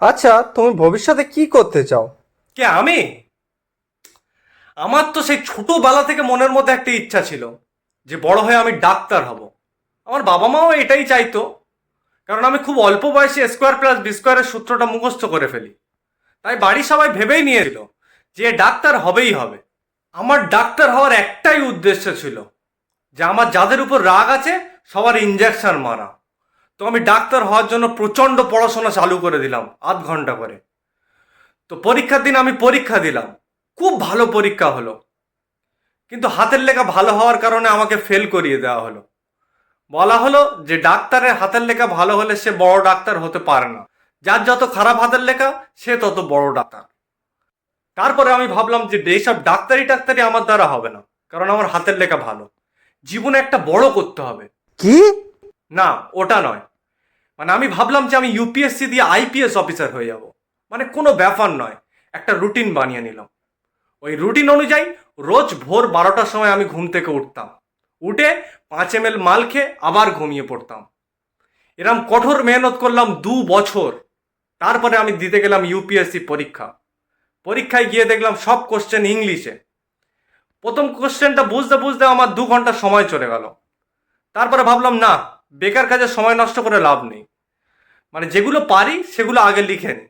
আচ্ছা তুমি ভবিষ্যতে কি করতে চাও? কে, আমি? আমার তো সেই ছোটবেলা থেকে মনের মধ্যে একটা ইচ্ছা ছিল যে বড় হয়ে আমি ডাক্তার হব। আমার বাবা মাও এটাই চাইতো, কারণ আমি খুব অল্প বয়সে স্কোয়ার প্লাস বি স্কোয়ারের সূত্রটা মুখস্থ করে ফেলি। তাই বাড়ির সবাই ভেবেই নিয়েছিল যে ডাক্তার হবেই হবে। আমার ডাক্তার হওয়ার একটাই উদ্দেশ্য ছিল যে আমার যাদের উপর রাগ আছে, সবার ইঞ্জেকশন মারা। তো আমি ডাক্তার হওয়ার জন্য প্রচণ্ড পড়াশোনা চালু করে দিলাম, আধ ঘণ্টা করে। তো পরীক্ষার দিন আমি পরীক্ষা দিলাম, খুব ভালো পরীক্ষা হলো। কিন্তু হাতের লেখা ভালো হওয়ার কারণে আমাকে ফেল করিয়ে দেওয়া হলো। বলা হলো যে ডাক্তারের হাতের লেখা ভালো হলে সে বড় ডাক্তার হতে পারে না। যার যত খারাপ হাতের লেখা, সে তত বড় ডাক্তার। তারপরে আমি ভাবলাম যে এইসব ডাক্তারি টাক্তারি আমার দ্বারা হবে না, কারণ আমার হাতের লেখা ভালো। জীবনে একটা বড় করতে হবে। কি? না, ওটা নয়। মানে আমি ভাবলাম যে আমি ইউপিএসসি দিয়ে আইপিএস অফিসার হয়ে যাব। মানে কোনো ব্যাপার নয়, একটা রুটিন বানিয়ে নিলাম। ওই রুটিন অনুযায়ী রোজ ভোর বারোটার সময় আমি ঘুম থেকে উঠতাম। উঠে পাঁচ এম এল মাল খেয়ে আবার ঘুমিয়ে পড়তাম। এরম কঠোর মেহনত করলাম দু বছর। তারপরে আমি দিতে গেলাম ইউপিএসসি পরীক্ষা। পরীক্ষায় গিয়ে দেখলাম সব কোশ্চেন ইংলিশে। প্রথম কোশ্চেনটা বুঝতে বুঝতে আমার দু ঘণ্টা সময় চলে গেল। তারপরে ভাবলাম, না বেকার কাজে সময় নষ্ট করে লাভ নেই। মানে যেগুলো পারি সেগুলো আগে লিখে নিই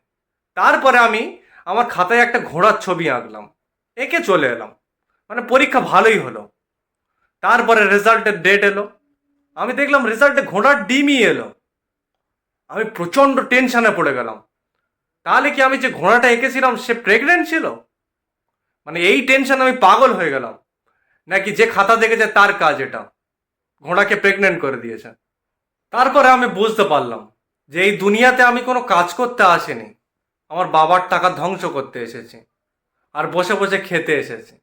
তারপরে আমি আমার খাতায় একটা ঘোড়ার ছবি আঁকলাম। এঁকে চলে এলাম। মানে পরীক্ষা ভালোই হলো। তারপরে রেজাল্টের ডেট এলো। আমি দেখলাম রেজাল্টে ঘোড়ার ডিমই এলো। আমি প্রচণ্ড টেনশনে পড়ে গেলাম। তাহলে কি আমি যে ঘোড়াটা এঁকেছিলাম সে প্রেগনেন্ট ছিল? মানে এই টেনশন আমি পাগল হয়ে গেলাম। নাকি যে খাতা দেখেছে তার কাজ এটা? ঘোড়াকে প্রেগনেন্ট করে দিয়েছে। তারপরে আমি বুঝতে পারলাম যে এই দুনিয়াতে আমি কোনো কাজ করতে আসিনি। আমার বাবার টাকা ধ্বংস করতে এসেছি। আর বসে বসে খেতে এসেছি।